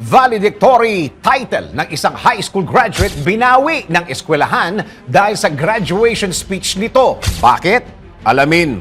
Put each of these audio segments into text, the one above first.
Valedictory title ng isang high school graduate binawi ng eskwelahan dahil sa graduation speech nito. Bakit? Alamin.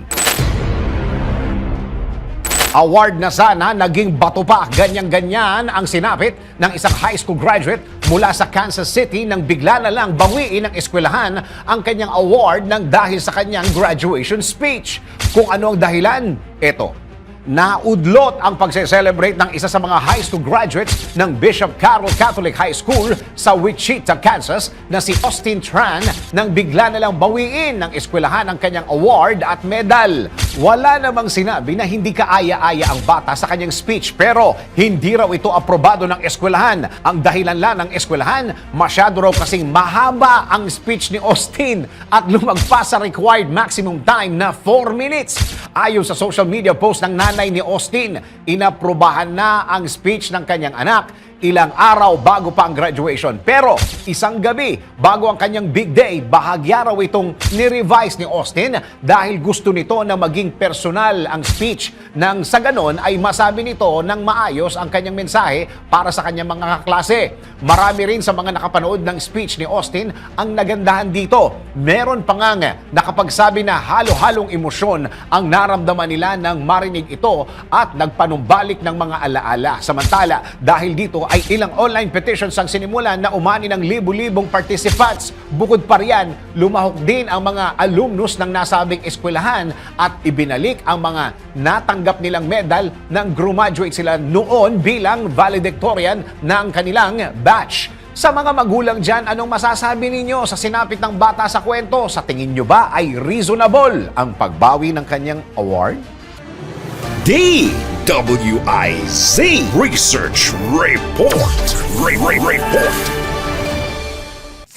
Award na sana, naging bato pa. Ganyan-ganyan ang sinapit ng isang high school graduate mula sa Kansas City nang bigla na lang bawiin ng eskwelahan ang kanyang award ng dahil sa kanyang graduation speech. Kung ano ang dahilan? Ito. Naudlot ang pagse-celebrate ng isa sa mga high school graduates ng Bishop Carroll Catholic High School sa Wichita, Kansas na si Austin Tran nang bigla na lang bawiin ng eskwelahan ang kanyang award at medal. Wala namang sinabi na hindi kaaya-aya ang bata sa kanyang speech pero hindi raw ito aprobado ng eskwelahan. Ang dahilan lang ng eskwelahan, masyado raw kasing mahaba ang speech ni Austin at lumagpas sa required maximum time na 4 minutes. Ayon sa social media post ng nanay ni Austin, inaprobahan na ang speech ng kanyang anak ilang araw bago pa ang graduation. Pero isang gabi bago ang kanyang big day, bahagya raw itong ni-revise ni Austin dahil gusto nito na maging personal ang speech nang sa ganon ay masabi nito ng maayos ang kanyang mensahe para sa kanyang mga kaklase. Marami rin sa mga nakapanood ng speech ni Austin ang nagandahan dito. Meron pa nga nakapagsabi na halo-halong emosyon ang naramdaman nila nang marinig ito at nagpanumbalik ng mga alaala. Samantala, dahil dito ay ilang online petitions ang sinimulan na umani ng libu-libong participants. Bukod pa riyan, lumahok din ang mga alumnus ng nasabing eskwelahan at ibinalik ang mga natanggap nilang medal nang graduate sila noon bilang valedictorian ng kanilang batch. Sa mga magulang dyan, anong masasabi ninyo sa sinapit ng bata sa kwento? Sa tingin nyo ba ay reasonable ang pagbawi ng kanyang award? DWIZ Research Report. Re- Re- Report.